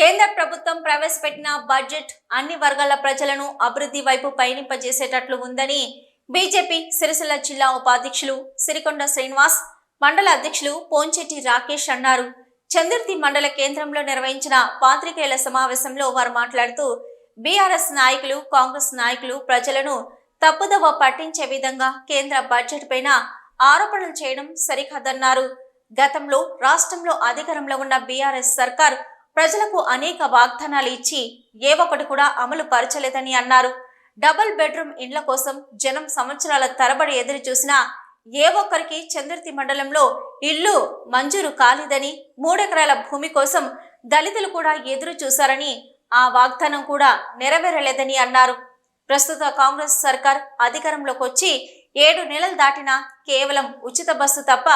కేంద్ర ప్రభుత్వం ప్రవేశపెట్టిన బడ్జెట్ అన్ని వర్గాల ప్రజలను అభివృద్ధి వైపు పయనింపజేసేటట్లు ఉందని బీజేపీ సిరిసిల్ల జిల్లా ఉపాధ్యక్షులు సిరికొండ శ్రీనివాస్ మండల అధ్యక్షులు పోంచెట్టి రాకేష్ అన్నారు. చందుర్తి మండల కేంద్రంలో నిర్వహించిన పాత్రికేయుల సమావేశంలో వారు మాట్లాడుతూ బీఆర్ఎస్ నాయకులు కాంగ్రెస్ నాయకులు ప్రజలను తప్పుదవ పట్టించే విధంగా కేంద్ర బడ్జెట్ పైన ఆరోపణలు చేయడం సరికాదన్నారు. గతంలో రాష్ట్రంలో అధికారంలో ఉన్న బీఆర్ఎస్ సర్కార్ ప్రజలకు అనేక వాగ్దానాలు ఇచ్చి ఏ ఒక్కటి కూడా అమలు పరచలేదని అన్నారు. డబుల్ బెడ్రూమ్ ఇండ్ల కోసం జనం సంవత్సరాల తరబడి ఎదురు చూసినా ఏ ఒక్కరికి చంద్రతి మండలంలో ఇల్లు మంజూరు కాలేదని మూడెకరాల భూమి కోసం దళితులు కూడా ఎదురు చూశారని ఆ వాగ్దానం కూడా నెరవేరలేదని అన్నారు. ప్రస్తుత కాంగ్రెస్ సర్కార్ అధికారంలోకి వచ్చి ఏడు నెలలు దాటినా కేవలం ఉచిత బస్సు తప్ప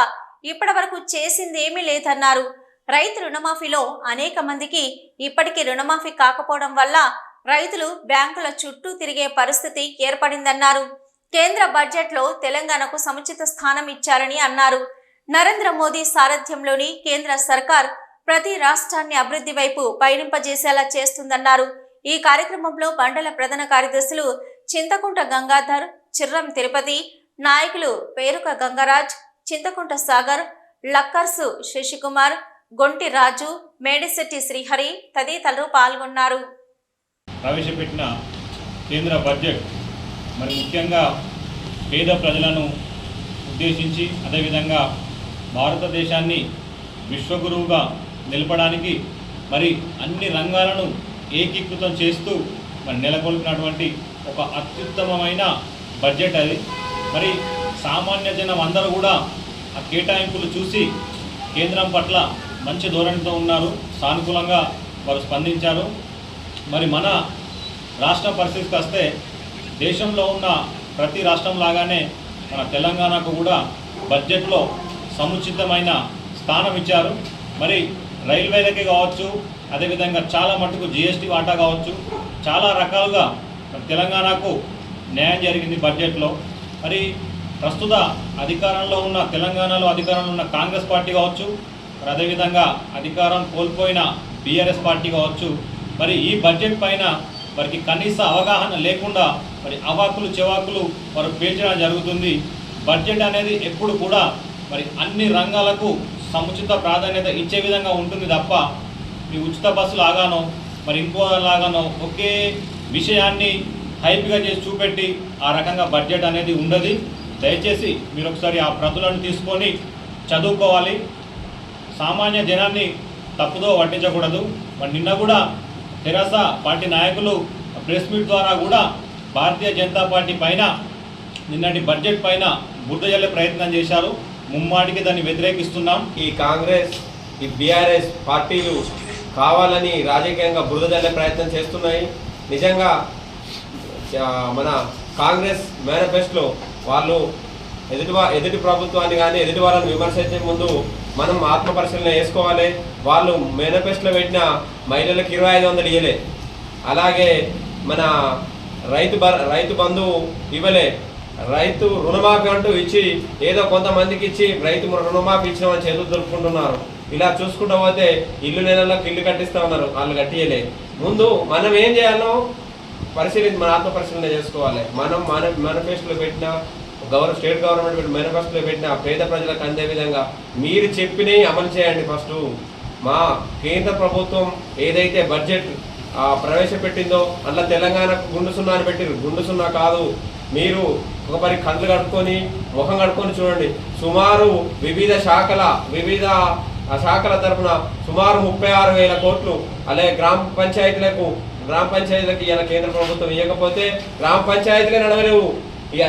ఇప్పటి వరకు చేసింది ఏమీ లేదన్నారు. రైతు రుణమాఫీలో అనేక మందికి ఇప్పటికీ రుణమాఫీ కాకపోవడం వల్ల రైతులు బ్యాంకుల చుట్టూ తిరిగే పరిస్థితి ఏర్పడిందన్నారు. కేంద్ర బడ్జెట్లో తెలంగాణకు సముచిత స్థానం ఇచ్చారని అన్నారు. నరేంద్ర మోదీ సారథ్యంలోని కేంద్ర సర్కార్ ప్రతి రాష్ట్రాన్ని అభివృద్ధి వైపు పయనింపజేసేలా చేస్తుందన్నారు. ఈ కార్యక్రమంలో మండల ప్రధాన కార్యదర్శులు చింతకుంట గంగాధర్ చిర్రం తిరుపతి నాయకులు పేరుక గంగరాజ్ చింతకుంట సాగర్ లక్కర్సు శశికుమార్ గొంటి రాజు మేడిశెట్టి శ్రీహరి తదితరులు పాల్గొన్నారు. ప్రవేశపెట్టిన కేంద్ర బడ్జెట్ మరి ముఖ్యంగా పేద ప్రజలను ఉద్దేశించి అదేవిధంగా భారతదేశాన్ని విశ్వగురువుగా నిలపడానికి మరి అన్ని రంగాలను ఏకీకృతం చేస్తూ మరి నెలకొల్పినటువంటి ఒక అత్యుత్తమమైన బడ్జెట్ అది. మరి సామాన్య జనం అందరూ కూడా ఆ కేటాయింపులు చూసి కేంద్రం పట్ల మంచి ధోరణితో ఉన్నారు. సానుకూలంగా వారు స్పందించారు. మరి మన రాష్ట్ర పరిస్థితికి వస్తే దేశంలో ఉన్న ప్రతి రాష్ట్రం లాగానే మన తెలంగాణకు కూడా బడ్జెట్లో సముచితమైన స్థానం ఇచ్చారు. మరి రైల్వేలకి కావచ్చు అదేవిధంగా చాలా మటుకు జిఎస్టీ వాటా కావచ్చు చాలా రకాలుగా తెలంగాణకు న్యాయం జరిగింది బడ్జెట్లో. మరి ప్రస్తుత అధికారంలో ఉన్న తెలంగాణలో అధికారంలో ఉన్న కాంగ్రెస్ పార్టీ కావచ్చు మరి అదేవిధంగా అధికారం కోల్పోయిన బీఆర్ఎస్ పార్టీ కావచ్చు మరి ఈ బడ్జెట్ పైన వారికి కనీస అవగాహన లేకుండా మరి అవాకులు చెవాకులు వారు పేల్చడం జరుగుతుంది. బడ్జెట్ అనేది ఎప్పుడు కూడా మరి అన్ని రంగాలకు సముచిత ప్రాధాన్యత ఇచ్చే విధంగా ఉంటుంది తప్ప మీ ఉచిత బస్సులు లాగానో మరి ఇంకో లాగానో ఒకే విషయాన్ని హైప్గా చేసి చూపెట్టి ఆ రకంగా బడ్జెట్ అనేది ఉండదు. దయచేసి మీరు ఒకసారి ఆ ప్రతులను తీసుకొని చదువుకోవాలి. సామాన్య జనాన్ని తప్పుదో పట్టించకూడదు మరి నిన్న కూడా తెరాస పార్టీ నాయకులు ప్రెస్ మీట్ ద్వారా కూడా భారతీయ జనతా పార్టీ పైన నిన్నటి బడ్జెట్ పైన బురద జల్లే ప్రయత్నం చేశారు. ముమ్మాటికి దాన్ని వ్యతిరేకిస్తున్నాం. ఈ కాంగ్రెస్ ఈ బీఆర్ఎస్ పార్టీలు కావాలని రాజకీయంగా బురద జల్లే ప్రయత్నం చేస్తున్నాయి. నిజంగా మన కాంగ్రెస్ మేనిఫెస్టోలో వాళ్ళు ఎదుటి ఎదుటి ప్రభుత్వాన్ని కానీ ఎదుటి వాళ్ళని విమర్శించే ముందు మనం ఆత్మ పరిశీలన చేసుకోవాలి. వాళ్ళు మేనిఫెస్టోలో పెట్టిన మహిళలకు ఇరవై ఐదు వందలు ఇవ్వలే అలాగే మన రైతు బ రైతు బంధువు ఇవ్వలే. రైతు రుణమాఫీ అంటూ ఇచ్చి ఏదో కొంతమందికి ఇచ్చి రైతు రుణమాఫీ ఇచ్చినామని చేతులు దులుపుకుంటున్నారు. ఇలా చూసుకుంటూ పోతే ఇల్లు నెలలకు ఇల్లు కట్టిస్తా ఉన్నారు. వాళ్ళు కట్టియలే ముందు మనం ఏం చేయాలో పరిశీలి మన ఆత్మ పరిశీలన చేసుకోవాలి. మనం మన మేనిఫెస్టోలో పెట్టిన గవర్నమెంట్ స్టేట్ గవర్నమెంట్ పెట్టిన మేనిఫెస్టోలో పెట్టిన పేద ప్రజలకు అందే విధంగా మీరు చెప్పినవి అమలు చేయండి ఫస్ట్. మా కేంద్ర ప్రభుత్వం ఏదైతే బడ్జెట్ ప్రవేశపెట్టిందో అందులో తెలంగాణకు గుండు సున్నా అని పెట్టిరు గుండు సున్నా కాదు. మీరు ఒక పరి కళ్ళు కట్టుకొని ముఖం కట్టుకొని చూడండి. సుమారు వివిధ శాఖల వివిధ శాఖల తరపున సుమారు ముప్పై ఆరు వేల కోట్లు అలాగే గ్రామ పంచాయతీలకు గ్రామ పంచాయతీలకు ఇలా కేంద్ర ప్రభుత్వం ఇవ్వకపోతే గ్రామ పంచాయతీలే నడవలేవు. ఇక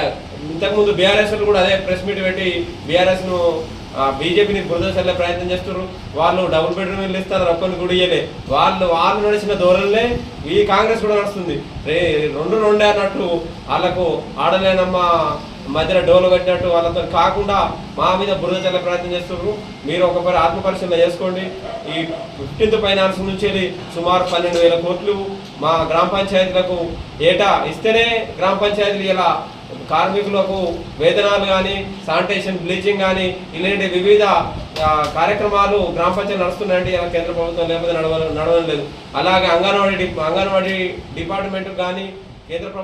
ఇంతకుముందు బీఆర్ఎస్ కూడా అదే ప్రెస్ మీట్ పెట్టి బీఆర్ఎస్ను బీజేపీని బురద చల్లే ప్రయత్నం చేస్తున్నారు వాళ్ళు డబుల్ బెడ్రూమ్ ఇల్లు ఇస్తారు ఒక్కరిని కూడా ఇయ్యలే. వాళ్ళు వాళ్ళు నడిచిన ధోరణిలే ఈ కాంగ్రెస్ కూడా నడుస్తుంది. రే రెండు రెండే అన్నట్టు వాళ్ళకు ఆడలేనమ్మ మధ్యలో డోలు కట్టినట్టు వాళ్ళతో కాకుండా మా మీద బురద చల్లే ప్రయత్నం చేస్తున్నారు మీరు ఒకసారి ఆత్మపరిశీలన చేసుకోండి. ఈ ఫిఫ్టీన్త్ ఫైనాన్స్ నుంచి వెళ్ళి సుమారు పన్నెండు వేల కోట్లు మా గ్రామ పంచాయతీలకు ఏటా ఇస్తేనే గ్రామ పంచాయతీలు ఇలా కార్మికులకు వేతనాలు కానీ శానిటేషన్ బ్లీచింగ్ కానీ ఇలాంటి వివిధ కార్యక్రమాలు గ్రామ పంచాయతీ నడుస్తున్నాయండి ఇలా కేంద్ర ప్రభుత్వం లేకపోతే నడవ నడవడం లేదు. అలాగే అంగన్వాడీ అంగన్వాడీ డిపార్ట్మెంట్ కానీ కేంద్ర ప్రభుత్వం